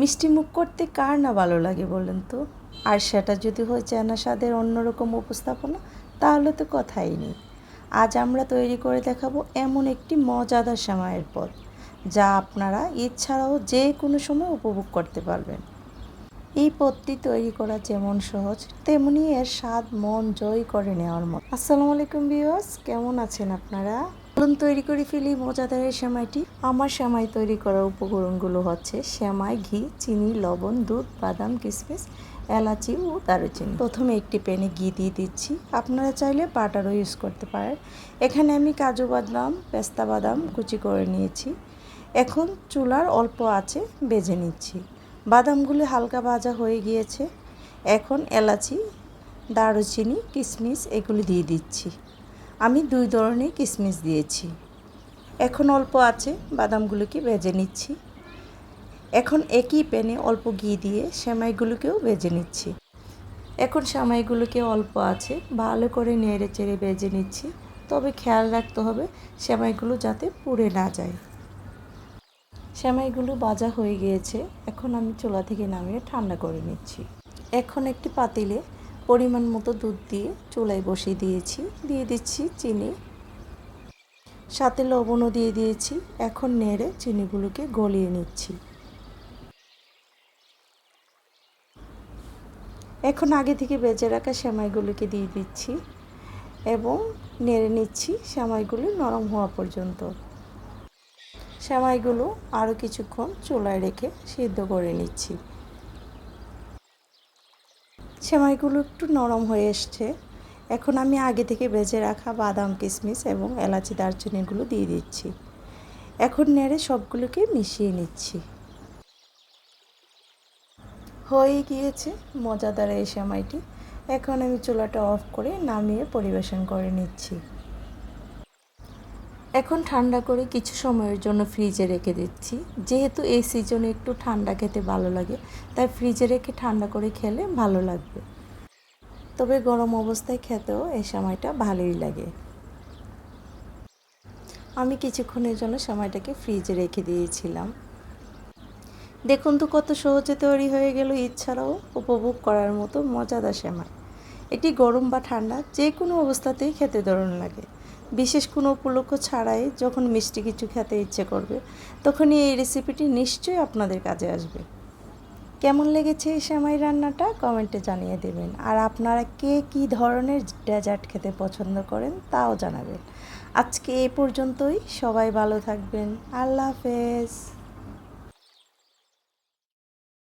মিষ্টি মুখ করতে কার না ভালো লাগে বলেন তো? আর সেটা যদি হয় চেনা স্বাদের অন্যরকম উপস্থাপনা, তাহলে তো কথাই নেই। আজ আমরা তৈরি করে দেখাবো এমন একটি মজাদার সময়ের পদ যা আপনারা ঈদ ছাড়াও যে কোনো সময় উপভোগ করতে পারবেন। এই পদটি তৈরি করা যেমন সহজ, তেমনি এর স্বাদ, মন জয় করে নেওয়ার মতো। আসসালামু আলাইকুম বিওয়াস কেমন আছেন আপনারা? চলুন তৈরি করে ফেলি মজাদার সেমাইটি। আমার সেমাই তৈরি করার উপকরণগুলো হচ্ছে সেমাই, ঘি, চিনি, লবণ, দুধ, বাদাম, কিসমিস, এলাচি ও দারুচিনি। প্রথমে একটি প্যানে ঘি দিয়ে দিচ্ছি। আপনারা চাইলে বাটারও ইউজ করতে পারেন। এখানে আমি কাজু বাদাম, পেস্তা বাদাম কুচি করে নিয়েছি। এখন চুলার অল্প আছে বেজে নিচ্ছি। বাদামগুলি হালকা ভাজা হয়ে গিয়েছে। এখন এলাচি, দারুচিনি কিশমিশ এগুলি দিয়ে দিচ্ছি। আমি দুই ধরনের কিশমিশ দিয়েছি। এখন অল্প আছে, বাদামগুলোকে ভেজে নিচ্ছি। এখন একই প্যানে অল্প ঘি দিয়ে সেমাইগুলোকেও ভেজে নিচ্ছি। এখন সেমাইগুলোকে অল্প আছে, ভালো করে নেড়ে চেড়ে ভেজে নিচ্ছি। তবে খেয়াল রাখতে হবে, সেমাইগুলো যাতে পুড়ে না যায়। সেমাইগুলো ভাজা হয়ে গিয়েছে, এখন আমি চুলা থেকে নামিয়ে ঠান্ডা করে নিচ্ছি। এখন একটি পাতিলে পরিমাণ মতো দুধ দিয়ে চুলায় বসিয়ে দিয়েছি। দিয়ে দিচ্ছি চিনি। সাথে লবণও দিয়ে দিয়েছি। এখন নেড়ে চিনিগুলোকে গলিয়ে নিচ্ছি। এখন আগে থেকে বেজে রাখা সেমাইগুলোকে দিয়ে দিচ্ছি এবং নেড়ে নিচ্ছি সেমাইগুলো নরম হওয়া পর্যন্ত। সেমাইগুলো আরও কিছুক্ষণ চুলায় রেখে সিদ্ধ করে নিচ্ছি। সেমাইগুলো একটু নরম হয়ে এসছে। এখন আমি আগে থেকে ভেজে রাখা বাদাম কিশমিশ এবং এলাচি, দারচিনিগুলো দিয়ে দিচ্ছি। এখন নেড়ে সবগুলোকে মিশিয়ে নিচ্ছি। হয়ে গিয়েছে মজাদার এই সেমাইটি। এখন আমি চুলাটা অফ করে নামিয়ে পরিবেশন করে নিচ্ছি। এখন ঠান্ডা করে কিছু সময়ের জন্য ফ্রিজে রেখে দিচ্ছি। যেহেতু এই সিজনে একটু ঠান্ডা খেতে ভালো লাগে, তাই ফ্রিজে রেখে ঠান্ডা করে খেলে ভালো লাগবে। তবে গরম অবস্থায় খেতেও এই সময়টা ভালোই লাগে। আমি কিছুক্ষণের জন্য সময়টাকে ফ্রিজে রেখে দিয়েছিলাম। দেখুন তো কত সহজে তৈরি হয়ে গেল ইচ্ছারাও উপভোগ করার মতো মজাদার সেমাই। এটি গরম বা ঠান্ডা যে কোনো অবস্থাতেই খেতে দারুণ লাগে। বিশেষ কোনো উপলক্ষ ছাড়াই যখন মিষ্টি কিছু খেতে ইচ্ছে করবে, তখনই এই রেসিপিটি নিশ্চয়ই আপনাদের কাজে আসবে। কেমন লেগেছে এই সেমাই রান্নাটা? কমেন্টে জানিয়ে দেবেন। আর আপনারা কে কি ধরনের ডেজার্ট খেতে পছন্দ করেন তাও জানাবেন। আজকে এ পর্যন্তই। সবাই ভালো থাকবেন। আল্লাহ হাফেজ।